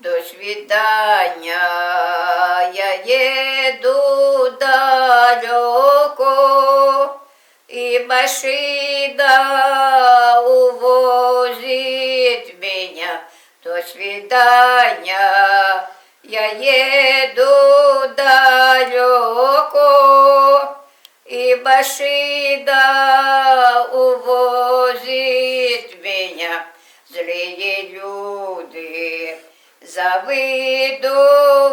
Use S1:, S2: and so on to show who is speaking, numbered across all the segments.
S1: До свидания, я еду далеко, и машина увозит меня. До свидания, я еду далеко, и машина увозит меня. Злые люди завиду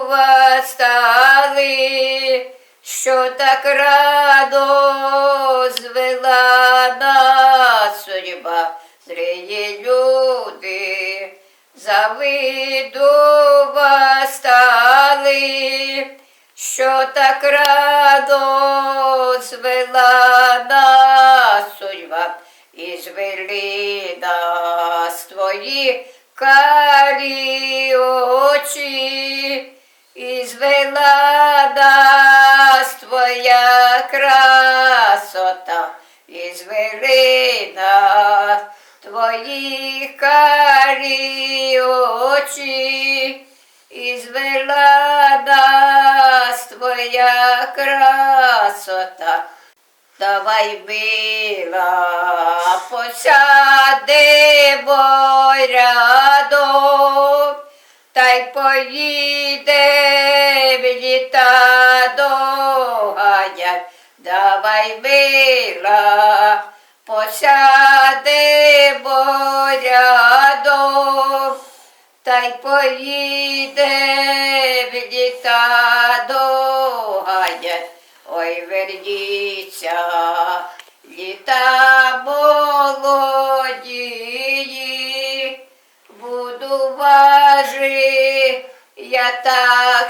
S1: вас стали, що так радо звела нас судьба. Злії люди завиду вас стали, що так радо звела нас судьба, і звели нас твої карі очі, і звела нас твоя красота, і звели нас твої карі очі, і звела нас твоя красота. Давай мила, посядемо рядом, та й поїде літа доганять. Давай мила, посядемо рядом, та й поїде в літа доганять. Ой, верніться, літа так.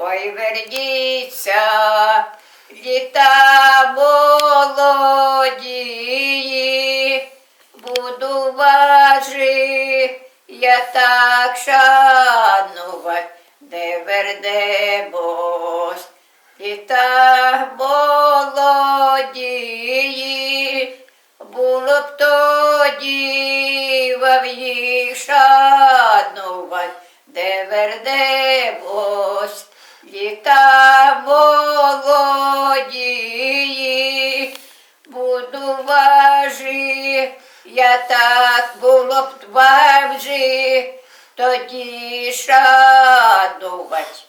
S1: Ой, верніться, літа молоді, буду важи, я так шанувать, де вернемось, літа молоді, було б тоді шанувать, де вернемось, літа молоді, буду важи, я так було б вам жи, тоді шанувать.